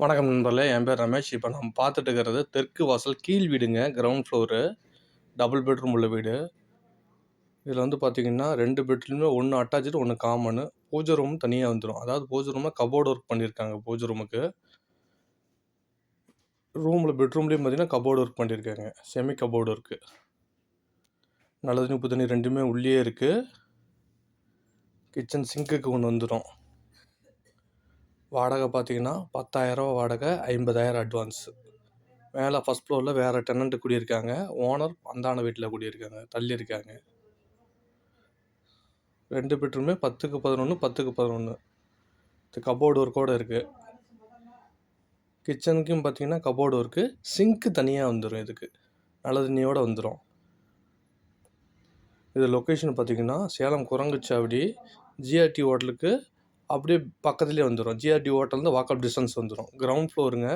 வணக்கம் நண்பர்களே என் பேர் ரமேஷ். இப்போ நம்ம பார்த்துட்டு இருக்கிறது தெற்கு வாசல் கீழ் வீடுங்க கிரவுண்ட் ஃப்ளோரு டபுள் பெட்ரூம் உள்ள வீடு. இதில் வந்து பார்த்தீங்கன்னா ரெண்டு பெட்ரூமே ஒன்று அட்டாச்சு ஒன்று காமனு பூஜை ரூம் தனியாக வந்துடும் அதாவது பூஜை ரூமில் கபோர்டு ஒர்க் பண்ணியிருக்காங்க பூஜை ரூமுக்கு ரூமில் பெட்ரூம்லேயும் பார்த்திங்கன்னா கபோர்டு ஒர்க் பண்ணியிருக்காங்க செமி கபோர்டு ஒர்க்கு நல்ல தண்ணி உப்பு தண்ணி ரெண்டுமே உள்ளே இருக்குது கிச்சன் சிங்க்குக்கு ஒன்று வந்துடும் வாடகை பார்த்தீங்கன்னா பத்தாயிரரூவா வாடகை ஐம்பதாயிரம் அட்வான்ஸு மேலே ஃபஸ்ட் ஃப்ளோரில் வேறு டெனண்ட்டு குடியிருக்காங்க. ஓனர் அந்தான வீட்டில் குடியிருக்காங்க தள்ளியிருக்காங்க. ரெண்டு பெட்ரூமே பத்துக்கு பதினொன்று பத்துக்கு பதினொன்று இது கபோர்டு ஒர்க்கோடு இருக்குது கிச்சனுக்கும் பார்த்தீங்கன்னா கபோர்டு ஒர்க்கு சிங்க்கு தனியாக வந்துடும் இதுக்கு. நல்ல தண்ணியோடு வந்துடும் இது லொக்கேஷன் பார்த்தீங்கன்னா சேலம் குரங்குச்சாவடி ஜிஆர்டி ஹோட்டலுக்கு அப்படியே பக்கத்துலேயே வந்துடும் ஜிஆர்டி ஹோட்டல்லேருந்து வாக்கப் டிஸ்டன்ஸ் வந்துடும் கிரவுண்ட் ஃப்ளோருங்க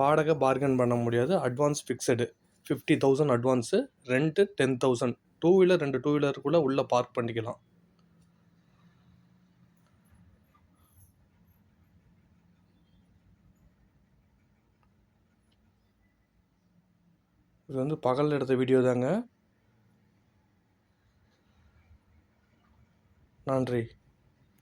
வாடகை பார்கன் பண்ண முடியாது. Advance fixed fifty thousand advance rent ten thousand two wheeler ரெண்டு டூ வீலருக்குள்ளே உள்ளே பார்க் பண்ணிக்கலாம். இது வந்து பகல் எடுத்த வீடியோ தாங்க. நன்றி.